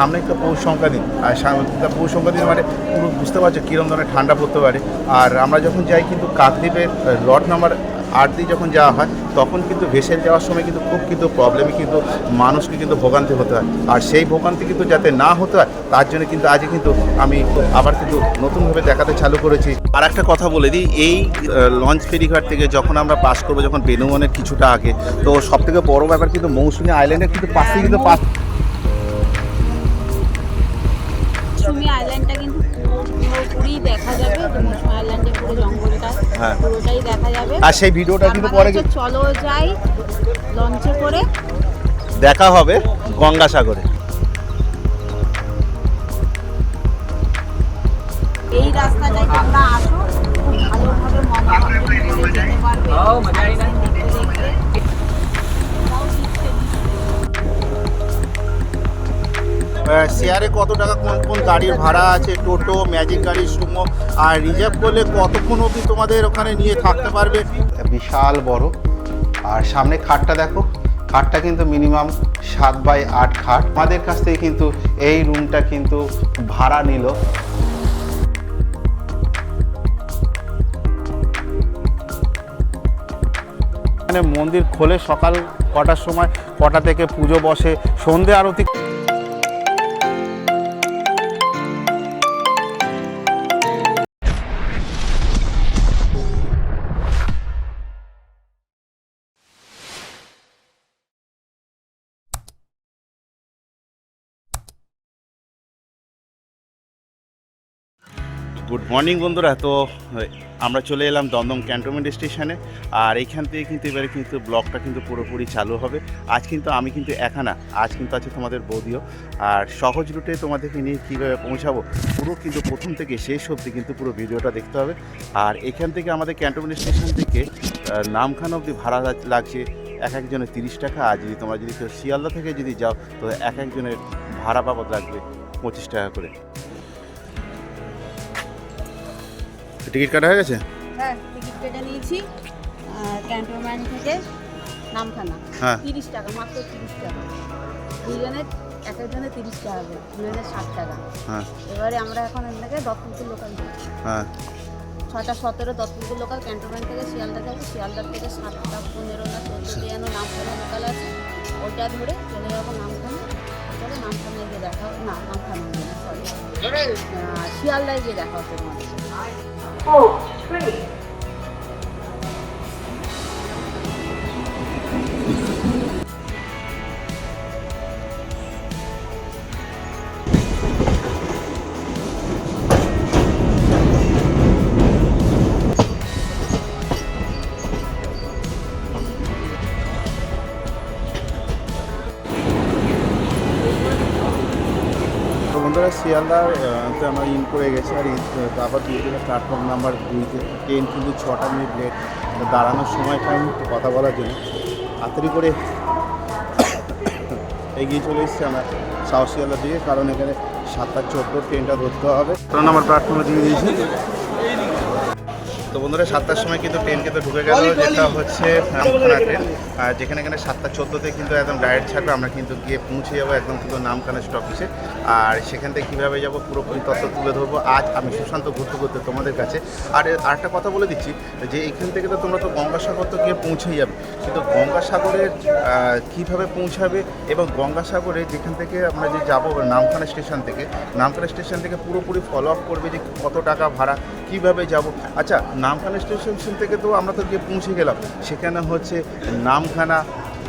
সামনে একটা পৌষ সংক্রান্তি আর পৌষ সংক্রান্তি মানে পুরো বুঝতে পারছ কীরকম ধরনের ঠান্ডা পড়তে পারে। আর আমরা যখন যাই কিন্তু কাকদ্বীপের লট নাম্বার আট দিয়ে যখন যাওয়া হয়, তখন কিন্তু ভেসেল যাওয়ার সময় কিন্তু খুব কিন্তু প্রবলেমে কিন্তু মানুষকে কিন্তু ভোগান্তি হতে হয়। আর সেই ভোগান্তি কিন্তু যাতে না হতে হয়, তার জন্য কিন্তু আজকে কিন্তু আমি আবার কিন্তু নতুনভাবে দেখাতে চালু করেছি। আর একটা কথা বলে দিই, এই লঞ্চ ফেরিঘাট থেকে যখন আমরা পাস করব, যখন বেনুয়ানের কিছুটা আগে, তো সব থেকে বড় ব্যাপার কিন্তু মৌসুমী আইল্যান্ডের কিন্তু পাশে কিন্তু পাশ পুরো জঙ্গলটা হ্যাঁ। পুরোটাই দেখা যাবে। আর সেই ভিডিওটা কিন্তু পরে চলো যাই লঞ্চে করে। দেখা হবে গঙ্গাসাগরে। এই রাস্তাটায় তোমরা আসো খুব ভালোভাবে মজা যেতে পারবে শেয়ারে কত টাকা কোন কোন গাড়ির ভাড়া আছে টোটো ম্যাজিক গাড়ি সুমো আর রিজার্ভ করলে কতক্ষণ অবধি তোমাদের ওখানে নিয়ে থাকতে পারবে? বিশাল বড়। আর সামনে খাটটা দেখো খাটটা কিন্তু মিনিমাম সাত বাই আট খাট। আমাদের কাছ থেকে কিন্তু এই রুমটা কিন্তু ভাড়া নিল। এখানে মন্দির খোলে সকাল কটার সময় কটা থেকে পুজো বসে সন্ধে আরতি গুড মর্নিং বন্ধুরা। তো আমরা চলে এলাম দমদম ক্যান্টনমেন্ট স্টেশনে। আর এইখান থেকে কিন্তু এবারে কিন্তু ব্লগটা কিন্তু পুরোপুরি চালু হবে। আজ কিন্তু আমি কিন্তু একা না, আজ কিন্তু আছে তোমাদের বৌদিও। আর সহজ রুটে তোমাদেরকে নিয়ে কীভাবে পৌঁছাবো, পুরো কিন্তু প্রথম থেকে শেষ অবধি কিন্তু পুরো ভিডিওটা দেখতে হবে। আর এখান থেকে আমাদের ক্যান্টনমেন্ট স্টেশন থেকে নামখানা অবধি ভাড়া লাগছে এক একজনের তিরিশ টাকা। আর যদি তোমরা যদি শিয়ালদা থেকে যদি যাও, তো এক একজনের ভাড়া বাবদ লাগবে পঁচিশ টাকা করে। টিকিট কাটা হয়ে গেছে? হ্যাঁ টিকিট কেটে নিয়েছি। ক্যান্টনমেন্ট থেকে নামখানা। হ্যাঁ। তিরিশ টাকা মাত্র তিরিশ টাকা। দুজনের এক তিরিশ টাকা করে দুজনের ষাট টাকা। হ্যাঁ। এবারে আমরা এখন এখান দত্তপুর লোকাল হ্যাঁ। ছটা সতেরো দত্তপুর লোকাল ক্যান্টনমেন্ট থেকে শিয়ালদা যাব থেকে সাতটা পনেরো না চোদ্দ যেন নামখানা লোকাল আছে। ওটা ধরে চলে যাব নামখানা। নামখানায় গিয়ে দেখা না নামখানা সরি শিয়ালদায় গিয়ে দেখা হবে তোমাদের তো বন্ধুরা শিয়ালদার তে আমার ইন করে গেছে, আর তারপর দিয়ে দিলে প্ল্যাটফর্ম নাম্বার দুইতে ট্রেন কিন্তু ছটা মিনিট লেট দাঁড়ানোর সময় পাইনি কথা বলার জন্য। তাড়াতাড়ি করে এগিয়ে চলে এসেছি আমার সাহসিয়ালা দিয়ে কারণ এখানে সাতটা চোদ্দ ট্রেনটা ধরতে হবে। কারণ আমার প্ল্যাটফর্মে দিয়ে দিয়েছি। তো বন্ধুরা, সাতটার সময় কিন্তু ট্রেন কিন্তু ঢুকে গেল, যেটা হচ্ছে নামখানা ট্রেন আর যেখানে এখানে সাতটা চোদ্দোতে কিন্তু একদম ডাইরেক্ট ছাড়বে, আমরা কিন্তু গিয়ে পৌঁছে যাব একদম কিন্তু নামখানা স্টপেজে আর সেখান থেকে কীভাবে যাব, পুরোপুরি তথ্য তুলে ধরবো। আজ আমি সুশান্ত ঘুরতে ঘুরতে তোমাদের কাছে। আর আরেকটা কথা বলে দিচ্ছি, যে এখান থেকে তো তোমরা তো গঙ্গাসাগর তো গিয়ে পৌঁছেই যাবে। কিন্তু গঙ্গাসাগরের কীভাবে পৌঁছাবে এবং গঙ্গাসাগরে যেখান থেকে আমরা যে যাব নামখানা স্টেশন থেকে, নামখানা স্টেশন থেকে পুরোপুরি ফলো আপ করবে যে কত টাকা ভাড়া, কীভাবে যাব। আচ্ছা নামখানা স্টেশন থেকে তো আমরা তো গিয়ে পৌঁছে গেলাম, সেখানে হচ্ছে নামখানা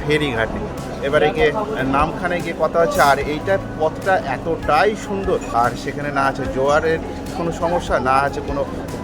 ফেরিঘাটে। এবারে গিয়ে নামখানায় গিয়ে কথা হচ্ছে, আর এইটার পথটা এতটাই সুন্দর, আর সেখানে না আছে জোয়ারের কোনো সমস্যা, না আছে কোনো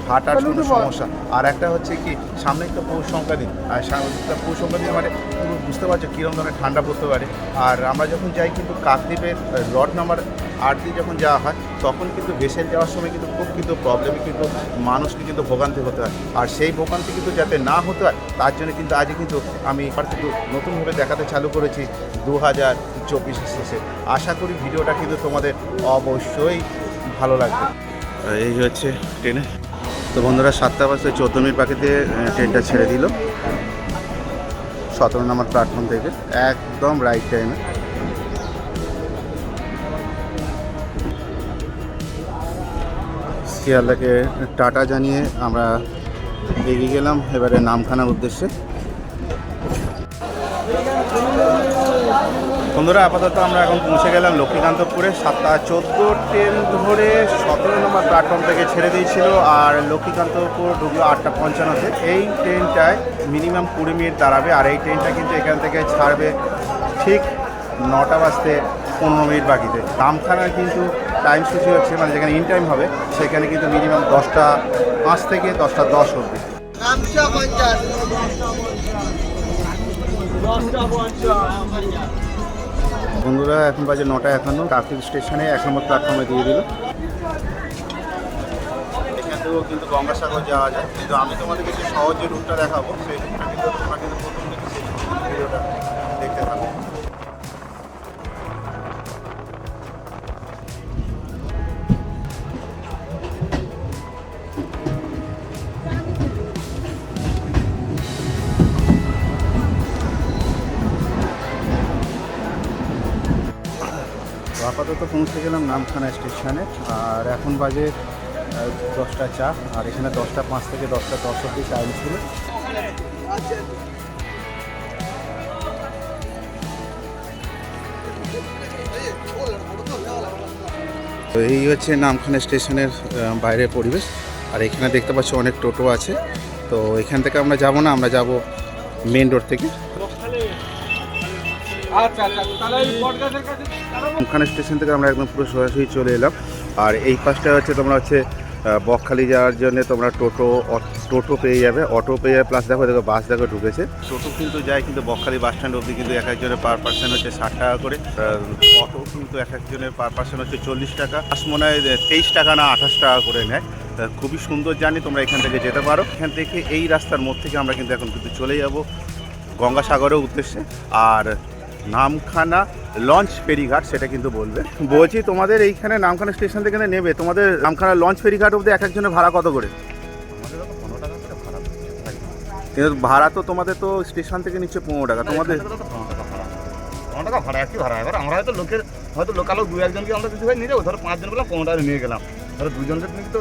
ভাটার কোনো সমস্যা। আর একটা হচ্ছে কি সামনে একটা পৌষ সংক্রান্তি আর সামনে একটা পৌষ সংক্রান্তি মানে পুরো বুঝতে পারছ কীরকম ধরনের ঠান্ডা পড়তে পারে। আর আমরা যখন যাই কিন্তু কাকদ্বীপের রড নাম্বার আট দিয়ে যখন যাওয়া হয় তখন কিন্তু ভেসেল যাওয়ার সময় কিন্তু খুব কিন্তু প্রবলেমে কিন্তু মানুষকে কিন্তু ভোগান্তি হতে হয়। আর সেই ভোগান্তি কিন্তু যাতে না হতে হয় তার জন্য কিন্তু আজকে কিন্তু আমি এবার কিন্তু নতুনভাবে দেখাতে চালু করেছি দু হাজার চব্বিশের শেষে। আশা করি ভিডিওটা কিন্তু তোমাদের অবশ্যই ভালো লাগবে। এই হচ্ছে ট্রেনে। তো বন্ধুরা সাতটা বাজতে চোদ্দ মিনিট বাকিতে ট্রেনটা ছেড়ে দিল। সতেরো নম্বর প্ল্যাটফর্ম থেকে, একদম রাইট টাইমে শিয়ালদাকে টাটা জানিয়ে আমরা এগিয়ে গেলাম, এবারে নামখানার উদ্দেশ্যে। বন্ধুরা, আপাতত আমরা এখন পৌঁছে গেলাম লক্ষ্মীকান্তপুরে, সাতটা চোদ্দোর ট্রেন ধরে সতেরো নম্বর প্ল্যাটফর্ম থেকে ছেড়ে দিয়েছিল আর লক্ষ্মীকান্তপুর ঢুকলো আটটা পঞ্চান্নতে। এই ট্রেনটায় মিনিমাম কুড়ি মিনিট দাঁড়াবে আর এই ট্রেনটা কিন্তু এখান থেকে ছাড়বে ঠিক নটা বাজতে পনেরো মিনিট বাকিতে। নামখানার কিন্তু টাইম সূচি হচ্ছে মানে যেখানে ইন টাইম হবে, সেখানে কিন্তু মিনিমাম দশটা পাঁচ থেকে দশটা দশ অবধি। গামছা পঞ্চাশ। বন্ধুরা, এখন বাজে নটা একান্ন। ট্রাফিক স্টেশনে এক নম্বর প্ল্যাটফর্মে দিয়ে দিল। এখান থেকেও কিন্তু গঙ্গাসাগর যাওয়া যায়। কিন্তু আমি তোমাদেরকে যে সহজে রুটটা দেখাবো, সেই রুটটা কিন্তু তোমরা কিন্তু প্রথম আপাতত পৌঁছে গেলাম নামখানা স্টেশনে, আর এখন বাজে দশটা চা, আর এখানে দশটা পাঁচ থেকে দশটা দশ অব্দি টাইম ছিল। তো এই হচ্ছে নামখানা স্টেশনের বাইরের পরিবেশ। আর এখানে দেখতে পাচ্ছি অনেক টোটো আছে। তো এখান থেকে আমরা যাব না, আমরা যাব মেন রোড থেকে। ওখানে স্টেশন থেকে আমরা একদম পুরো সরাসরি চলে এলাম। আর এই পাশটা হচ্ছে তোমরা হচ্ছে বকখালি যাওয়ার জন্য তোমরা টোটো টোটো পেয়ে যাবে। অটো পেয়ে যাবে প্লাস দেখো দেখো বাস দেখো ঢুকেছে। টোটো কিন্তু যায় কিন্তু বকখালি বাস স্ট্যান্ড অবধি কিন্তু এক একজনের পার পার্সন হচ্ছে ষাট টাকা করে। অটো কিন্তু এক একজনের পার পার্সন হচ্ছে চল্লিশ টাকা। বাস মনে হয় তেইশ টাকা না আঠাশ টাকা করে নেয়। তা খুবই সুন্দর জানি তোমরা এখান থেকে যেতে পারো। এখান থেকে এই রাস্তার মধ্যে থেকে আমরা কিন্তু এখন কিন্তু চলে যাব গঙ্গাসাগরের উদ্দেশ্যে। আর নামখানা লঞ্চ ফেরিঘাট সেটা কিন্তু বলবে। বলছি তোমাদের এইখানে নামখানা স্টেশন থেকে নেবে। তোমাদের নামখানা লঞ্চ ফেরিঘাট অবধি এক একজনের ভাড়া কত করে? কিন্তু ভাড়া তো তোমাদের তো স্টেশন থেকে নিচ্ছে পনেরো টাকা। তোমাদের পনেরো টাকা ভাড়া একই ভাড়া। এবার আমরা হয়তো লোকের হয়তো লোকালও দু একজনকে আমরা কিছু ভাই নিয়ে যাব ধরো পাঁচজন বললাম পনেরো টাকা নিয়ে গেলাম। ধরো দুজনকে নিয়ে তো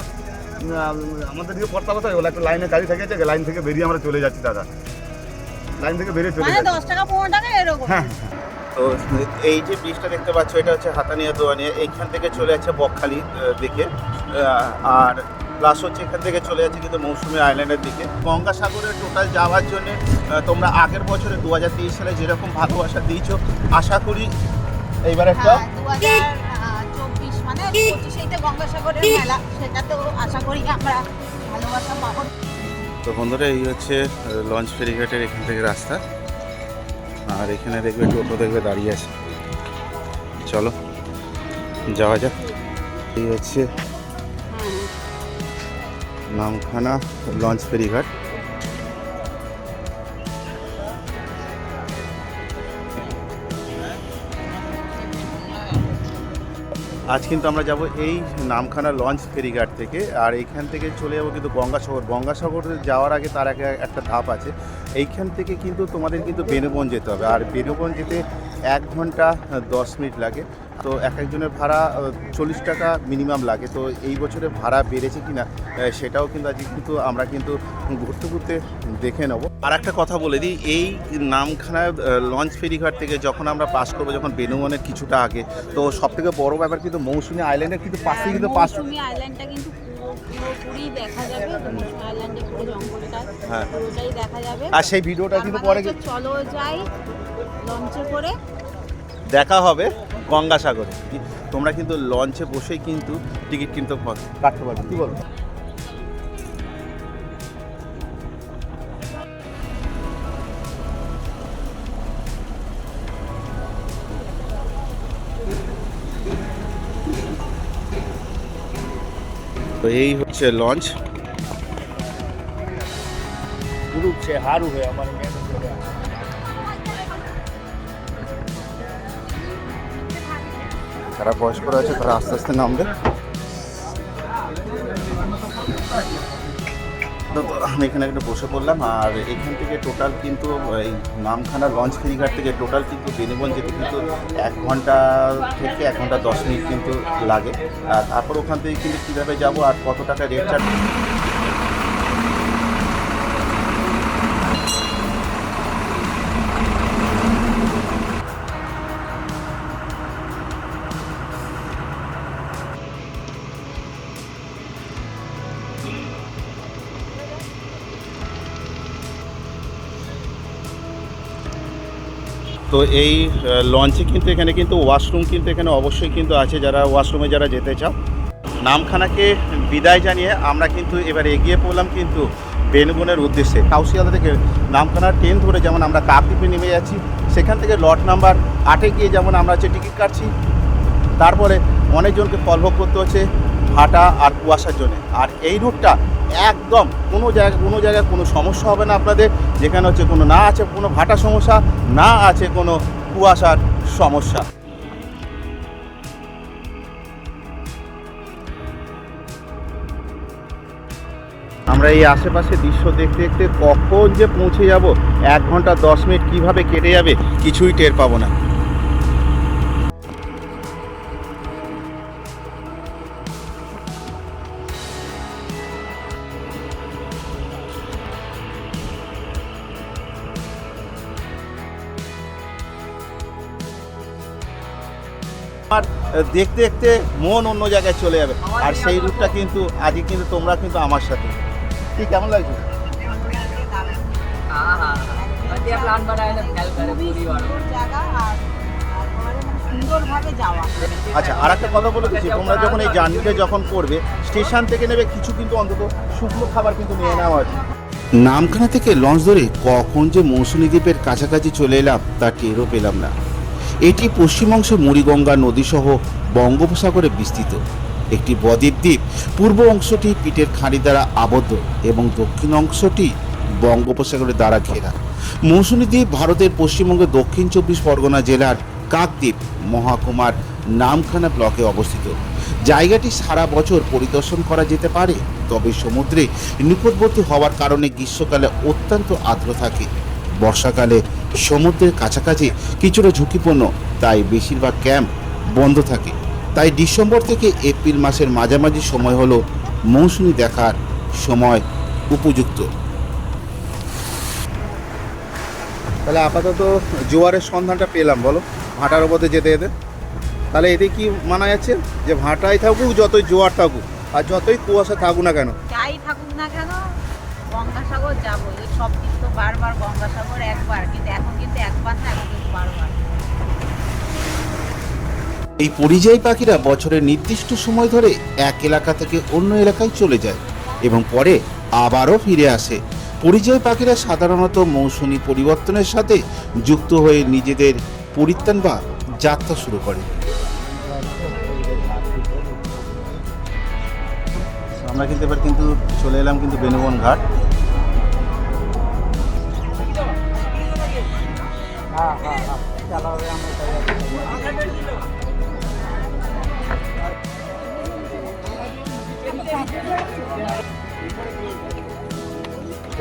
আমাদের দিকে পড়তে হবে ওলা একটা লাইনে গাড়ি থেকে লাইন থেকে বেরিয়ে আমরা চলে যাচ্ছি দাদা। লাইন থেকে বেরিয়ে চলে মানে যাচ্ছি। দশ টাকা পনেরো টাকা এরকম। হ্যাঁ। তো এই যে ব্রিজটা দেখতে পাচ্ছ এটা হচ্ছে হাতানিয়া দোয়ানিয়া। এইখান থেকে চলে যাচ্ছে বকখালি দিকে। আর প্লাস হচ্ছে এখান থেকে চলে যাচ্ছে কিন্তু মৌসুমী আইল্যান্ডের দিকে। গঙ্গাসাগরে টোটাল যাওয়ার জন্য তোমরা আগের বছরে দু হাজার তেইশ সালে যেরকম ভালোবাসা দিয়েছ আশা করি এইবার একটা হ্যাঁ চব্বিশ মানে পঁচিশেইতে গঙ্গাসাগরের মেলা সেটা তো আশা করি আমরা ভালোবাসা পাবো। তো বন্ধুরা এই হচ্ছে লঞ্চ ফেরিঘাটের এখান থেকে রাস্তা। আর এখানে দেখবে টোটো দেখবে দাঁড়িয়ে আছে। চলো, যাওয়া যাক। এই হচ্ছে নামখানা লঞ্চ ফেরিঘাট। আজ কিন্তু আমরা যাব এই নামখানা লঞ্চ ফেরিঘাট থেকে। আর এখান থেকে চলে যাব কিন্তু গঙ্গাসাগর। গঙ্গাসাগর যাওয়ার আগে তার আগে একটা ধাপ আছে। এইখান থেকে কিন্তু তোমাদের কিন্তু বেনুবন যেতে হবে। আর বেনুবন যেতে এক ঘণ্টা দশ মিনিট লাগে। তো এক একজনের ভাড়া চল্লিশ টাকা মিনিমাম লাগে। তো এই বছরে ভাড়া বেড়েছে কিনা আহ, সেটাও কিন্তু আজকে কিন্তু আমরা কিন্তু ঘুরতে ঘুরতে দেখে নেব। আর একটা কথা বলে দিই এই নামখানা লঞ্চ ফেরিঘাট থেকে যখন আমরা পাস করব যখন বেনুবনের কিছুটা আগে তো সব থেকে বড় ব্যাপার কিন্তু মৌসুমী আইল্যান্ডের কিন্তু পাশে কিন্তু পাস মৌসুমী আইল্যান্ডটা কিন্তু পুরোপুরি দেখা যাবে পুরো জঙ্গলটা হ্যাঁ। পুরোটাই দেখা যাবে। আর সেই ভিডিওটা কিন্তু পরে মানে চলো যাই লঞ্চে করে। দেখা হবে গঙ্গাসাগরে। তোমরা কিন্তু লঞ্চে বসেই কিন্তু টিকিট কিনতে কাটতে পারবে। কি বলো? তো এই হচ্ছে লঞ্চ ગ્રુપ છે સારું છે અમારી বয়স্করা আছে তারা আস্তে আস্তে নামবে। তো আমি এখানে একটা বসে পড়লাম, আর এখান থেকে টোটাল কিন্তু, এই নামখানা লঞ্চ ফেরিঘাট থেকে টোটাল কিন্তু বেনিবন যেতে কিন্তু এক ঘণ্টা থেকে এক ঘণ্টা দশ মিনিট কিন্তু লাগে। আর তারপর ওখান থেকে কিন্তু কীভাবে যাব আর কত টাকা রেট চার্জ তো এই লঞ্চে কিন্তু এখানে কিন্তু ওয়াশরুম কিন্তু এখানে অবশ্যই কিন্তু আছে যারা ওয়াশরুমে যারা যেতে চাও। নামখানাকে বিদায় জানিয়ে আমরা কিন্তু এবার এগিয়ে পড়লাম কিন্তু বেনগুনের উদ্দেশ্যে। কাউশিয়ালা থেকে নামখানার ট্রেন ধরে যেমন আমরা কাকদ্বীপে নেমে যাচ্ছি, সেখান থেকে লট নাম্বার আটে গিয়ে যেমন আমরা হচ্ছে টিকিট কাটছি। তারপরে অনেকজনকে ফলভোগ করতে হচ্ছে ভাটা আর কুয়াশার জন্য। আর এই রুটটা একদম কোনো জায়গায় কোনো জায়গায় কোনো সমস্যা হবে না আপনাদের। যেখানে হচ্ছে কোনো না আছে, কোনো ভাটা সমস্যা, না আছে কোনো কুয়াশার সমস্যা। আমরা এই আশেপাশে দৃশ্য দেখতে দেখতে কখন যে পৌঁছে যাব, এক ঘণ্টা, দশ মিনিট কীভাবে কেটে যাবে, কিছুই টের পাবো না। দেখতে দেখতে মন অন্য জায়গায় চলে যাবে। আর সেই রুটটা কিন্তু আজকে কিন্তু তোমরা কিন্তু আমার সাথে। কি, কেমন লাগছে? আচ্ছা আর একটা কথা বলে দিচ্ছি। তোমরা যখন এই জার্নিটা যখন করবে, স্টেশন থেকে নেবে কিছু কিন্তু অন্তত শুকনো খাবার কিন্তু নিয়ে নেওয়া আছে। নামখানা থেকে লঞ্চ ধরে কখন যে মৌসুমী দ্বীপের কাছাকাছি চলে এলাম, তা টেরও পেলাম না। এটি পশ্চিম অংশে মুড়িগঙ্গা নদীসহ বঙ্গোপসাগরে বিস্তৃত। একটি বদ্বীপ দ্বীপ পূর্ব অংশটি পিটের খাঁড়ি দ্বারা আবদ্ধ এবং দক্ষিণ অংশটি বঙ্গোপসাগরের দ্বারা ঘেরা। মৌসুমী দ্বীপ ভারতের পশ্চিমবঙ্গের দক্ষিণ চব্বিশ পরগনা জেলার কাকদ্বীপ মহাকুমার নামখানা ব্লকে অবস্থিত। জায়গাটি সারা বছর পরিদর্শন করা যেতে পারে, তবে সমুদ্রে নিকটবর্তী হওয়ার কারণে গ্রীষ্মকালে অত্যন্ত আর্দ্র থাকে। বর্ষাকালে সমুদ্রের কাছাকাছি কিছুটা ঝুঁকিপূর্ণ তাই বেশিরভাগ ক্যাম্প বন্ধ থাকে। তাই ডিসেম্বর থেকে এপ্রিল মাসের মাঝামাঝি সময় হলো মৌসুমি দেখার সময় উপযুক্ত। তাহলে আপাতত জোয়ারের সন্ধানটা পেলাম বলো। ভাটার ওপরে যেতে যেতে। তাহলে এতে কি মানা যাচ্ছে? যে ভাটায় থাকুক যতই জোয়ার থাকুক আর যতই কুয়াশা থাকুক না কেন। যাই থাকুক না কেন গঙ্গাসাগর যাব। এই সব কিছু তো বারবার গঙ্গাসাগর একবার কিন্তু এখন কিন্তু একবার না এখন কিন্তু বারবার। এই পরিযায়ী পাখিরা বছরের নির্দিষ্ট সময় ধরে এক এলাকা থেকে অন্য এলাকায় চলে যায় এবং পরে আবারও ফিরে আসে। পরিযায়ী পাখিরা সাধারণত মৌসুমী পরিবর্তনের সাথে যুক্ত হয়ে নিজেদের পরিত্রাণ বা যাত্রা শুরু করে। আমরা কিন্তু এবার কিন্তু চলে এলাম কিন্তু বেনুবন ঘাট।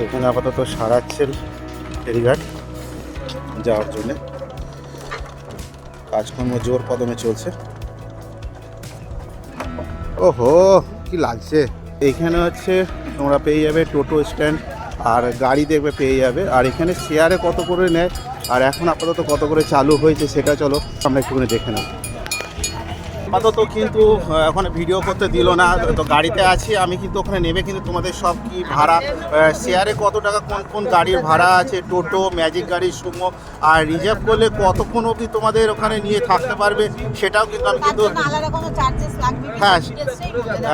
এখানে আপাতত সারাচ্ছেন ফেরিঘাট যাওয়ার জন্য। কাজকর্ম জোর কদমে চলছে। ওহো কি লাগছে? এখানে হচ্ছে তোমরা পেয়ে যাবে টোটো স্ট্যান্ড আর গাড়ি দেখবে পেয়ে যাবে। আর এখানে শেয়ারে কত করে নেয় আর এখন আপাতত কত করে চালু হয়েছে সেটা চলো আমরা একটুখানি দেখে নেব। আপাতত কিন্তু ওখানে ভিডিও করতে দিল না তো গাড়িতে আছি আমি কিন্তু ওখানে নেমে কিন্তু তোমাদের সব কি ভাড়া শেয়ারে কত টাকা কোন কোন গাড়ির ভাড়া আছে টোটো ম্যাজিক গাড়ি সুমো আর রিজার্ভ করলে কতক্ষণ অবধি তোমাদের ওখানে নিয়ে থাকতে পারবে সেটাও কিন্তু আমি কিন্তু? হ্যাঁ।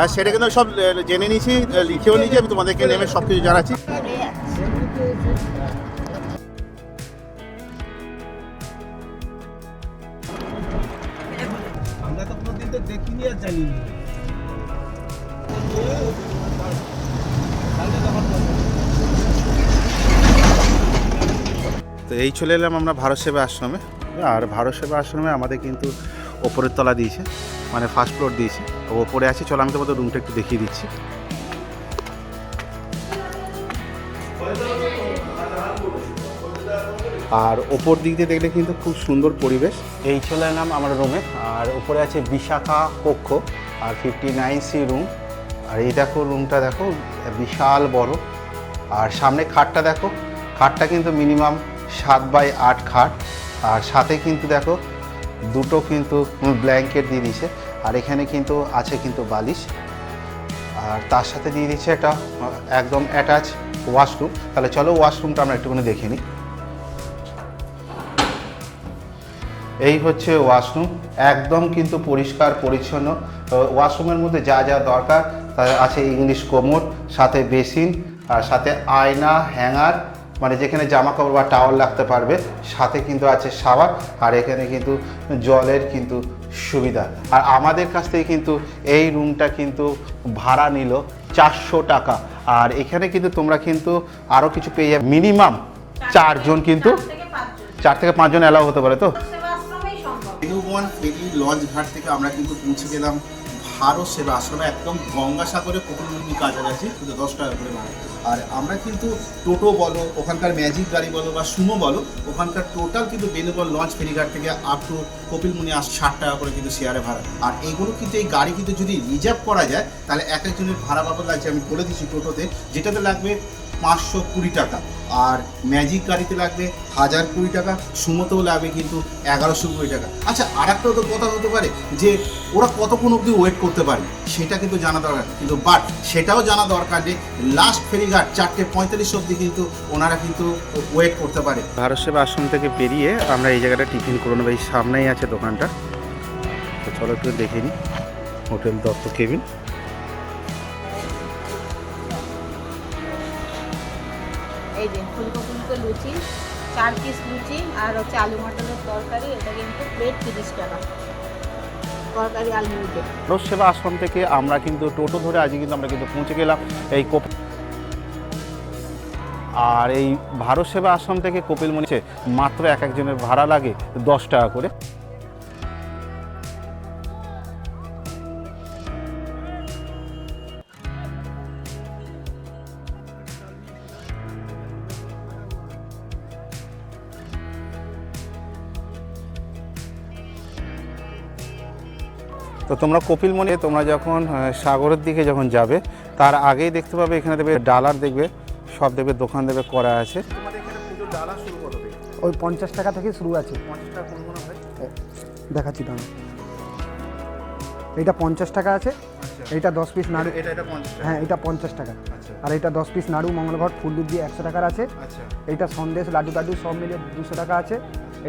সেটা কিন্তু সব জেনে নিয়েছি লিখেও নিয়েছি আমি তোমাদেরকে নেমে সব কিছু জানাচ্ছি তো দেখিনি আর জানিনি। তো এই চলে এলাম আমরা ভারত সেবা আশ্রমে। আর ভারত সেবা আশ্রমে আমাদের কিন্তু ওপরের তলা দিয়েছে মানে ফার্স্ট ফ্লোর দিয়েছে। ওপরে আছে, চলো আমি তোমাদের রুমটা একটু দেখিয়ে দিচ্ছি। আর ওপর দিক দিয়ে দেখলে কিন্তু খুব সুন্দর পরিবেশ। এই চলে এলাম আমার রুমে, আর উপরে আছে বিশাখা কক্ষ, আর ফিফটি নাইন সি রুম। আর এই দেখো রুমটা দেখো, বিশাল বড়। আর সামনে খাটটা দেখো, খাটটা কিন্তু মিনিমাম সাত বাই আট খাট। আর সাথে কিন্তু দেখো, দুটো কিন্তু ব্ল্যাঙ্কেট দিয়ে দিয়েছে। আর এখানে কিন্তু আছে কিন্তু বালিশ। আর তার সাথে দিয়ে দিচ্ছে একটা, একদম অ্যাটাচ ওয়াশরুম তাহলে চলো ওয়াশরুমটা আমরা একটুখানি দেখে নিই। এই হচ্ছে ওয়াশরুম একদম কিন্তু পরিষ্কার পরিচ্ছন্ন। ওয়াশরুমের মধ্যে যা যা দরকার তা আছে ইংলিশ কোমর সাথে বেসিন আর সাথে আয়না হ্যাঙ্গার মানে যেখানে জামা কাপড় বা টাওয়াল রাখতে পারবে সাথে কিন্তু আছে শাওয়ার আর এখানে কিন্তু জলের কিন্তু সুবিধা। আর আমাদের কাছ থেকে কিন্তু এই রুমটা কিন্তু ভাড়া নিল চারশো টাকা। আর এখানে কিন্তু তোমরা কিন্তু আরও কিছু পেয়ে যাবে। মিনিমাম চারজন কিন্তু চার থেকে পাঁচজন। অ্যালাউ হতে পারে তো? বেনুবন ফেরি লঞ্চ ঘাট থেকে আমরা কিন্তু পৌঁছে গেলাম ভারত সেবা আশ্রমে, একদম গঙ্গাসাগরে কপিলমুনি কাছাকাছি, কিন্তু দশ টাকা করে ভাড়া। আর আমরা কিন্তু টোটো বলো, ওখানকার ম্যাজিক গাড়ি বলো বা সুমো বলো, ওখানকার টোটাল কিন্তু বেনুবন লঞ্চ ফেরিঘাট থেকে আপ টু কপিলমুনি আস ষাট টাকা করে কিন্তু শেয়ারে ভাড়া। আর এগুলো কিন্তু, এই গাড়ি কিন্তু যদি রিজার্ভ করা যায়, তাহলে এক একজনের ভাড়া বাবদ লাগছে, আমি বলে দিচ্ছি টোটোতে, যেটাতে লাগবে পাঁচশো কুড়ি টাকা। আর ম্যাজিক গাড়িতে লাগবে হাজার কুড়ি টাকা, সুমোতেও লাগবে কিন্তু এগারোশো কুড়ি টাকা। আচ্ছা আর একটাও তো কথা হতে পারে যে ওরা কতক্ষণ অবধি ওয়েট করতে পারে? সেটা কিন্তু জানা দরকার। কিন্তু বাট সেটাও জানা দরকার যে লাস্ট ফেরিঘাট চারটে পঁয়তাল্লিশ অবধি কিন্তু ওনারা কিন্তু ওয়েট করতে পারে। ভারত সেবা আশ্রম থেকে বেরিয়ে আমরা এই জায়গাটা টিফিন করে নেব। এই সামনেই আছে দোকানটা। চলো একটু দেখে নিই হোটেল দত্ত কেবিন। লুচি, চার পিস লুচি আর হচ্ছে আলু মটরের তরকারি। এটা কিন্তু প্লেট তিরিশ টাকা। সেবা আশ্রম থেকে আমরা কিন্তু টোটো ধরে আজকে কিন্তু আমরা কিন্তু পৌঁছে গেলাম এই কোপ আর এই ভারত সেবা আশ্রম থেকে কপিলমণিতে মাত্র এক একজনের ভাড়া লাগে দশ টাকা করে। তোমরা কপিলমণি তোমরা যখন সাগরের দিকে যখন যাবে তার আগেই দেখতে পাবে এখানে দেবে ডালার দেখবে সব দেবে দোকান দেবে করা আছে। ওই পঞ্চাশ টাকা থেকে শুরু আছে। দেখাচ্ছি দাম এইটা পঞ্চাশ টাকা আছে এইটা দশ পিস নাড়ু। এটা এটা হ্যাঁ এটা পঞ্চাশ টাকা। আচ্ছা। আর এটা দশ পিস নাড়ু মঙ্গলঘট ফুল দুধ দিয়ে একশো টাকার আছে। আচ্ছা। এইটা সন্দেশ লাড্ডু টাডু সব মিলে দুশো টাকা আছে।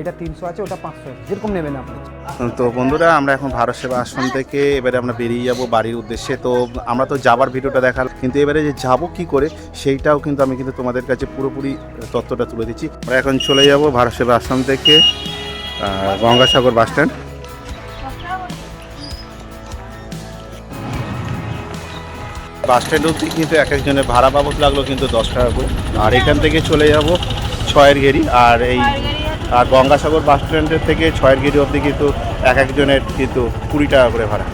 এটা তিনশো আছে ওটা পাঁচশো আছে। যেরকম নেবেন আপনি তো বন্ধুরা, আমরা এখন ভারত সেবা আশ্রম থেকে এবারে আমরা বেরিয়ে যাব বাড়ির উদ্দেশ্যে। তো আমরা তো যাবার ভিডিওটা দেখাল কিন্তু এবারে যে যাব কি করে, সেইটাও কিন্তু আমি কিন্তু তোমাদের কাছে পুরোপুরি তত্ত্বটা তুলে দিচ্ছি। আমরা এখন চলে যাব ভারত সেবা আশ্রম থেকে Gangasagar bus stand. Bus stand অবধি কিন্তু এক একজনের ভাড়া বাবদ লাগল কিন্তু দশ টাকা করে। আর এখান থেকে চলে যাব ছয়ের গেরি আর এই আর গঙ্গাসাগর বাস স্ট্যান্ডের থেকে ছয়ের গেরি অবধি কিন্তু এক একজনের কিন্তু কুড়ি টাকা করে ভাড়া।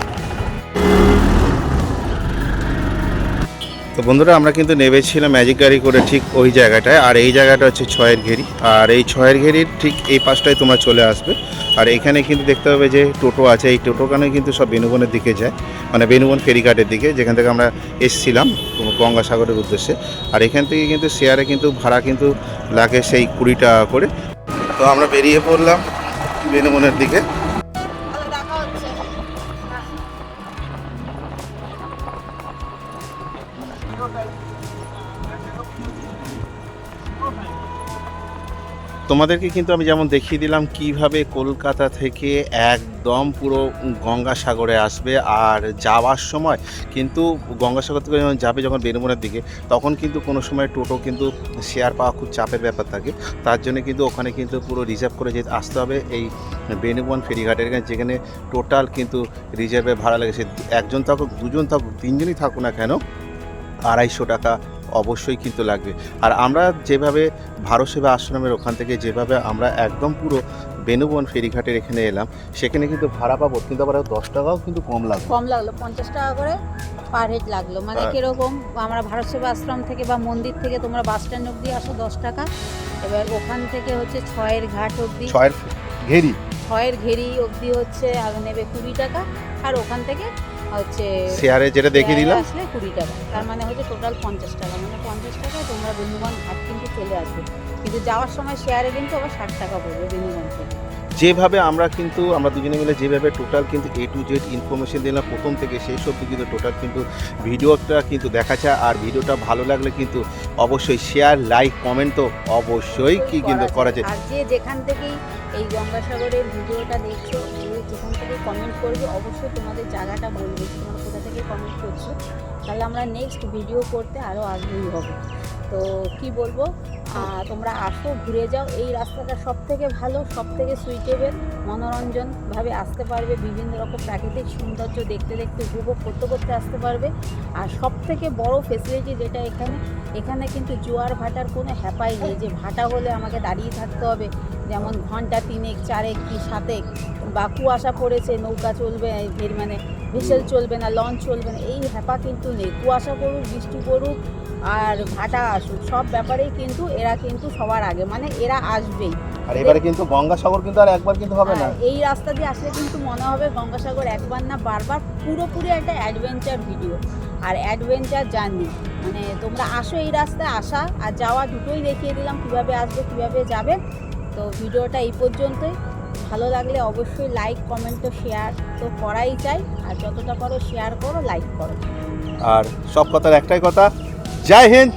তো বন্ধুরা, আমরা কিন্তু নেমেছিলাম ম্যাজিক গাড়ি করে ঠিক ওই জায়গাটায়, আর এই জায়গাটা হচ্ছে ছয়ের ঘেরি। আর এই ছয়ের ঘেরির ঠিক এই পাশটায় তোমরা চলে আসবে। আর এখানে কিন্তু দেখতে হবে যে টোটো আছে, এই টোটোখানে কিন্তু সব বেনুবনের দিকে যায় মানে বেনুবন ফেরিঘাটের দিকে, যেখান থেকে আমরা এসছিলাম গঙ্গাসাগরের উদ্দেশ্যে। আর এখান থেকে কিন্তু শেয়ারে কিন্তু ভাড়া কিন্তু লাগে সেই কুড়ি টাকা করে। তো আমরা বেরিয়ে পড়লাম বেনুবনের দিকে। তোমাদেরকে কিন্তু আমি যেমন দেখিয়ে দিলাম কীভাবে কলকাতা থেকে একদম পুরো গঙ্গাসাগরে আসবে আর যাওয়ার সময় কিন্তু গঙ্গাসাগর থেকে যখন যাবে যখন বেনুবনের দিকে, তখন কিন্তু কোনো সময় টোটো কিন্তু শেয়ার পাওয়া খুব চাপের ব্যাপার থাকে। তার জন্য কিন্তু ওখানে কিন্তু পুরো রিজার্ভ করে যে আসতে হবে এই বেনুবন ফেরিঘাটের যেখানে টোটাল কিন্তু রিজার্ভে ভাড়া লাগে সে একজন থাকুক, দুজন থাকুক, তিনজনই থাকুক না কেন, আড়াইশো টাকা অবশ্যই কিন্তু লাগবে। আর আমরা যেভাবে ভারত সেবা আশ্রমের ওখান থেকে যেভাবে আমরা একদম পুরো বেনুবন ফেরিঘাটের এখানে এলাম সেখানে কিন্তু ভাড়া পাবো কিন্তু আবার দশ টাকাও কিন্তু কম লাগবে। কম লাগল পঞ্চাশ টাকা করে পার হেড লাগল। মানে কীরকম আমরা ভারত সেবা আশ্রম থেকে বা মন্দির থেকে তোমরা বাস স্ট্যান্ড অবধি আসো দশ টাকা এবার ওখান থেকে হচ্ছে ছয়ের ঘাট অবধি। ছয়ের ঘেরি। ছয়ের ঘেরি অবধি হচ্ছে নেবে কুড়ি টাকা আর ওখান থেকে হচ্ছে শেয়ারে যেটা দেখিয়ে দিলাম। আসলে কুড়ি টাকা। তার মানে হচ্ছে টোটাল পঞ্চাশ টাকা। মানে পঞ্চাশ টাকায় তোমরা বেনুগঞ্জ ঘাট কিন্তু চলে আসবে। কিন্তু যাওয়ার সময় শেয়ারে কিন্তু আবার ষাট টাকা পড়বে বেনুগঞ্জ থেকে যেভাবে আমরা কিন্তু আমরা দুজনে মিলে যেভাবে টোটাল কিন্তু এ টু জেড ইনফরমেশন দিলাম প্রথম থেকে সেই সব কিন্তু টোটাল কিন্তু ভিডিওটা কিন্তু দেখা যায় আর ভিডিওটা ভালো লাগলে কিন্তু অবশ্যই শেয়ার লাইক কমেন্ট তো অবশ্যই কি কিন্তু করা যায়। আর যে যেখান থেকেই এই গঙ্গাসাগরের ভিডিওটা দেখছ যেখান থেকে কমেন্ট করবে, অবশ্যই তোমাদের জায়গাটা বলবে যে তোমরা কোথা থেকে কমেন্ট করছ। তাহলে আমরা নেক্সট ভিডিও করতে আরও আগ্রহী হব। তো কি বলব? তোমরা আসো, ঘুরে যাও। এই রাস্তাটা সব থেকে ভালো সব থেকে সুইটেবল মনোরঞ্জনভাবে আসতে পারবে। বিভিন্ন রকম প্রাকৃতিক সৌন্দর্য দেখতে দেখতে, উপভোগ করতে করতে আসতে পারবে। আর সব থেকে বড় ফেসিলিটি যেটা এখানে এখানে কিন্তু জোয়ার ভাটার কোনো হ্যাপাই নেই। যে ভাটা হলে আমাকে দাঁড়িয়ে থাকতে হবে। যেমন ঘণ্টা তিনেক, চারেক কি সাতেক। বা কুয়াশা পড়েছে নৌকা চলবে এর মানে ভেসেল চলবে না লঞ্চ চলবে না এই হ্যাপা কিন্তু নেই। কুয়াশা পড়ুক বৃষ্টি পড়ুক আর ভাটা আসুক সব ব্যাপারেই কিন্তু এরা কিন্তু সবার আগে মানে এরা আসবেই। আর এবারে কিন্তু গঙ্গাসাগর কিন্তু আর একবার কিন্তু হবে না। এই রাস্তা দিয়ে আসলে কিন্তু মনে হবে গঙ্গাসাগর একবার না বারবার পুরোপুরি একটা অ্যাডভেঞ্চার ভিডিও আর অ্যাডভেঞ্চার জার্নি মানে তোমরা আসো এই রাস্তায় আসা আর যাওয়া দুটোই দেখিয়ে দিলাম কীভাবে আসবে কীভাবে যাবে। তো ভিডিওটা এই পর্যন্তই। ভালো লাগলে অবশ্যই লাইক কমেন্ট তো শেয়ার তো করাই চাই আর যতটা পারো শেয়ার করো লাইক করো। আর সব কথার একটাই কথা, জয় হিন্দ!